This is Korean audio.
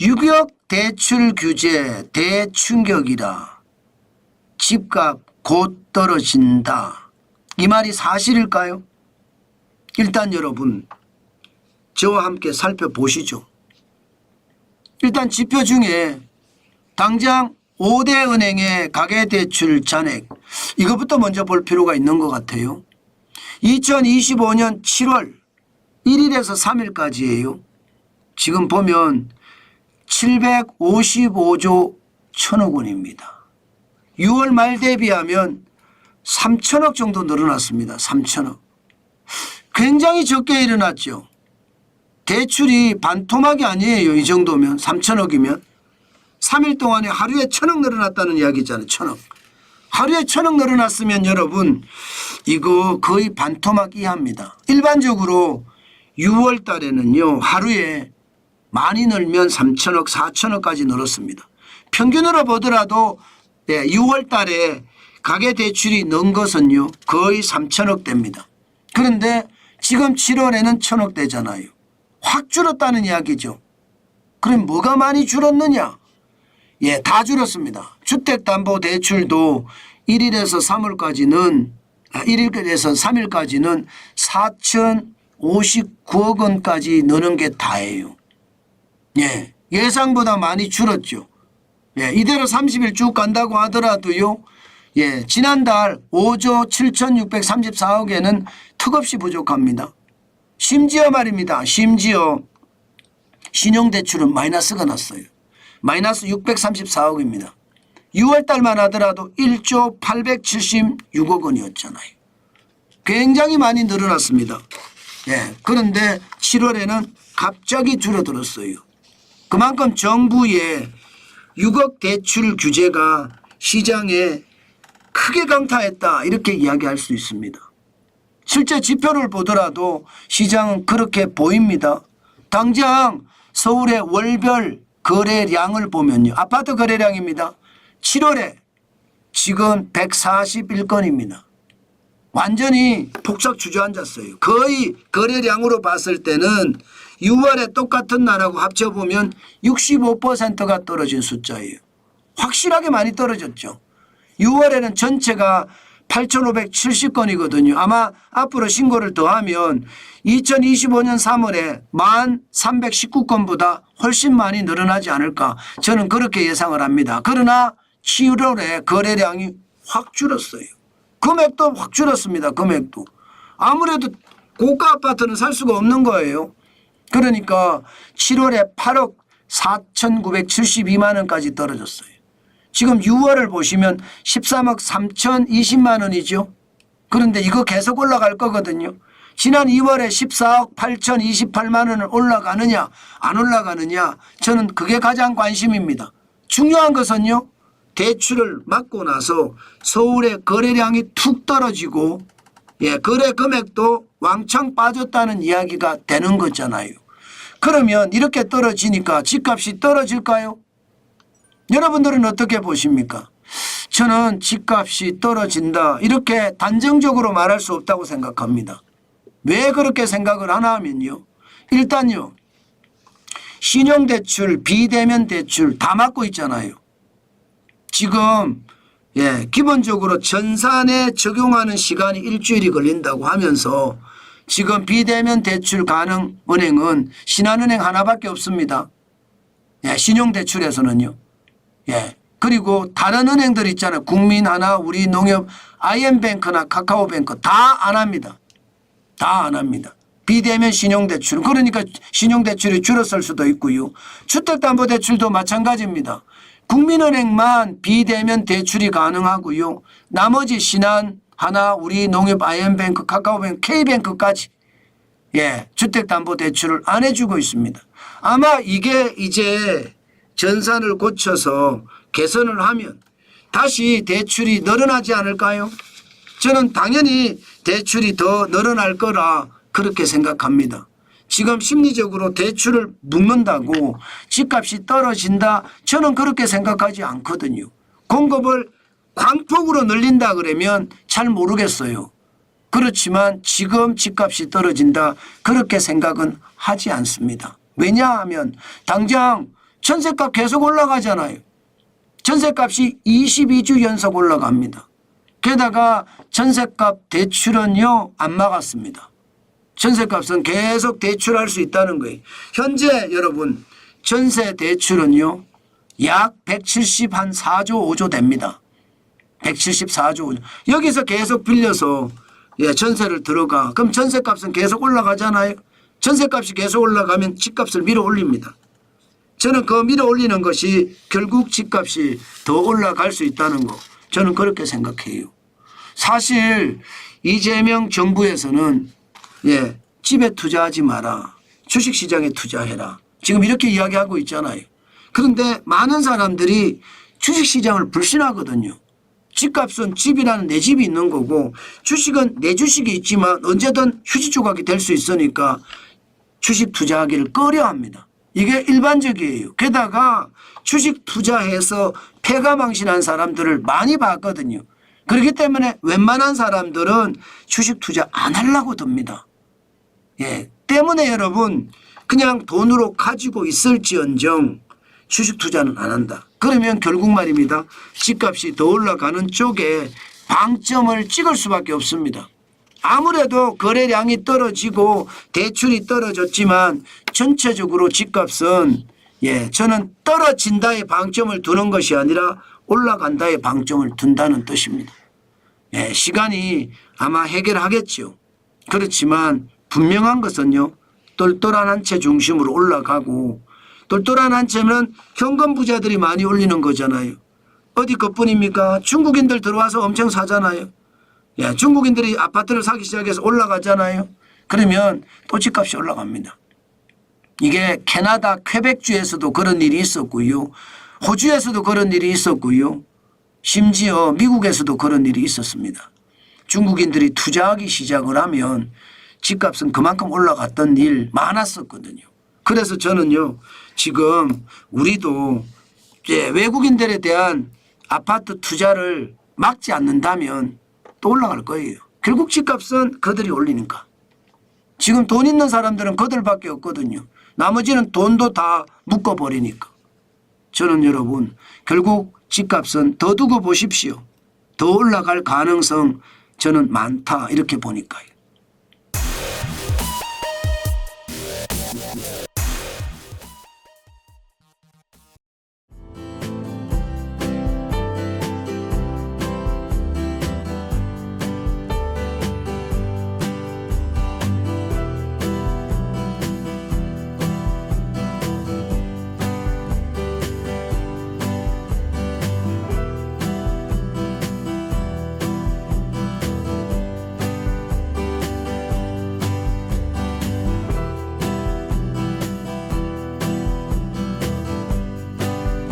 유격 대출 규제 대충격이다. 집값 곧 떨어진다. 이 말이 사실일까요? 일단 여러분 저와 함께 살펴보시죠. 일단 지표 중에 당장 5대 은행의 가계대출 잔액 이것부터 먼저 볼 필요가 있는 것 같아요. 2025년 7월 1일에서 3일까지예요. 지금 보면 755조 천억 원입니다. 6월 말 대비하면 3천억 정도 늘어났습니다. 3천억. 굉장히 적게 일어났죠. 대출이 반토막이 아니에요. 이 정도면 3천억이면 3일 동안에 하루에 천억 늘어났다는 이야기잖아요. 천억. 하루에 천억 늘어났으면 여러분 이거 거의 반토막 이하입니다. 일반적으로 6월 달에는요. 하루에 많이 늘면 3천억 4천억까지 늘었습니다. 평균으로 보더라도 네, 6월 달에 가계 대출이 는 것은요. 거의 3천억 대입니다. 그런데 지금 7월에는 천억 대잖아요. 확 줄었다는 이야기죠. 그럼 뭐가 많이 줄었느냐? 예, 다 줄었습니다. 주택담보대출도 1일에서 3월까지는 아, 1일에서 3일까지는 4,059억 원까지 느는 게 다예요. 예, 예상보다 많이 줄었죠. 예, 이대로 30일 쭉 간다고 하더라도요. 예, 지난달 5조 7,634억에는 턱없이 부족합니다. 심지어 말입니다. 심지어 신용대출은 마이너스가 났어요. 마이너스 634억입니다. 6월 달만 하더라도 1조 876억 원이었잖아요. 굉장히 많이 늘어났습니다. 예. 그런데 7월에는 갑자기 줄어들었어요. 그만큼 정부의 6억 대출 규제가 시장에 크게 강타했다 이렇게 이야기할 수 있습니다. 실제 지표를 보더라도 시장은 그렇게 보입니다. 당장 서울의 월별 거래량을 보면요. 아파트 거래량입니다. 7월에 지금 141건입니다. 완전히 폭삭 주저앉았어요. 거의 거래량으로 봤을 때는 6월에 똑같은 날하고 합쳐보면 65%가 떨어진 숫자예요. 확실하게 많이 떨어졌죠. 6월에는 전체가 8,570건이거든요. 아마 앞으로 신고를 더하면 2025년 3월에 1,319건보다 훨씬 많이 늘어나지 않을까 저는 그렇게 예상을 합니다. 그러나 7월에 거래량이 확 줄었어요. 금액도 확 줄었습니다. 금액도. 아무래도 고가 아파트는 살 수가 없는 거예요. 그러니까 7월에 8억 4,972만 원까지 떨어졌어요. 지금 6월을 보시면 13억 3,020만 원이죠. 그런데 이거 계속 올라갈 거거든요. 지난 2월에 14억 8,028만 원을 올라가느냐 안 올라가느냐 저는 그게 가장 관심입니다. 중요한 것은요. 대출을 받고 나서 서울의 거래량이 툭 떨어지고 예, 거래 금액도 왕창 빠졌다는 이야기가 되는 거잖아요. 그러면 이렇게 떨어지니까 집값이 떨어질까요? 여러분들은 어떻게 보십니까? 저는 집값이 떨어진다 이렇게 단정적으로 말할 수 없다고 생각합니다. 왜 그렇게 생각을 하나 하면요. 일단요. 신용대출, 비대면 대출 다 막고 있잖아요. 지금 예, 기본적으로 전산에 적용하는 시간이 일주일이 걸린다고 하면서 지금 비대면 대출 가능 은행은 신한은행 하나밖에 없습니다. 예, 신용대출에서는요. 예. 그리고 다른 은행들 있잖아요. 국민 하나, 우리 농협, IM뱅크나 카카오뱅크 다 안 합니다. 다 안 합니다. 비대면 신용대출. 그러니까 신용대출이 줄었을 수도 있고요. 주택담보대출도 마찬가지입니다. 국민은행만 비대면 대출이 가능하고요. 나머지 신한, 하나, 우리 농협, IM뱅크, 카카오뱅크, K뱅크까지 예, 주택담보대출을 안 해주고 있습니다. 아마 이게 이제 전산을 고쳐서 개선을 하면 다시 대출이 늘어나지 않을까요? 저는 당연히 대출이 더 늘어날 거라 그렇게 생각합니다. 지금 심리적으로 대출을 묶는다고 집값이 떨어진다 저는 그렇게 생각하지 않거든요. 공급을 광폭으로 늘린다 그러면 잘 모르겠어요. 그렇지만 지금 집값이 떨어진다 그렇게 생각은 하지 않습니다. 왜냐하면 당장 전세값 계속 올라가잖아요. 전세값이 22주 연속 올라갑니다. 게다가 전세값 대출은요 안 막았습니다. 전세값은 계속 대출할 수 있다는 거예요. 현재 여러분 전세 대출은요 약 170 한 4조 5조 됩니다. 174조 5조. 여기서 계속 빌려서 예, 전세를 들어가. 그럼 전세값은 계속 올라가잖아요. 전세값이 계속 올라가면 집값을 밀어 올립니다. 저는 그 밀어 올리는 것이 결국 집값이 더 올라갈 수 있다는 거. 저는 그렇게 생각해요. 사실 이재명 정부에서는 예, 집에 투자하지 마라. 주식 시장에 투자해라. 지금 이렇게 이야기하고 있잖아요. 그런데 많은 사람들이 주식 시장을 불신하거든요. 집값은 집이라는 내 집이 있는 거고 주식은 내 주식이 있지만 언제든 휴지 조각이 될 수 있으니까 주식 투자하기를 꺼려합니다. 이게 일반적이에요. 게다가 주식 투자해서 폐가망신한 사람들을 많이 봤거든요. 그렇기 때문에 웬만한 사람들은 주식 투자 안 하려고 듭니다. 예. 때문에 여러분 그냥 돈으로 가지고 있을지언정 주식 투자는 안 한다. 그러면 결국 말입니다. 집값이 더 올라가는 쪽에 방점을 찍을 수밖에 없습니다. 아무래도 거래량이 떨어지고 대출이 떨어졌지만 전체적으로 집값은 예, 저는 떨어진다의 방점을 두는 것이 아니라 올라간다의 방점을 둔다는 뜻입니다. 예, 시간이 아마 해결하겠죠. 그렇지만 분명한 것은요. 똘똘한 한 채 중심으로 올라가고 똘똘한 한 채는 현금 부자들이 많이 올리는 거잖아요. 어디 것뿐입니까? 중국인들 들어와서 엄청 사잖아요. 예, 중국인들이 아파트를 사기 시작해서 올라가잖아요. 그러면 또 집값이 올라갑니다. 이게 캐나다 퀘벡주에서도 그런 일이 있었고요. 호주에서도 그런 일이 있었고요. 심지어 미국에서도 그런 일이 있었습니다. 중국인들이 투자하기 시작을 하면 집값은 그만큼 올라갔던 일 많았었거든요. 그래서 저는요, 지금 우리도 이제 외국인들에 대한 아파트 투자를 막지 않는다면 또 올라갈 거예요. 결국 집값은 그들이 올리니까. 지금 돈 있는 사람들은 그들밖에 없거든요. 나머지는 돈도 다 묶어버리니까. 저는 여러분 결국 집값은 더 두고 보십시오. 더 올라갈 가능성 저는 많다 이렇게 보니까요.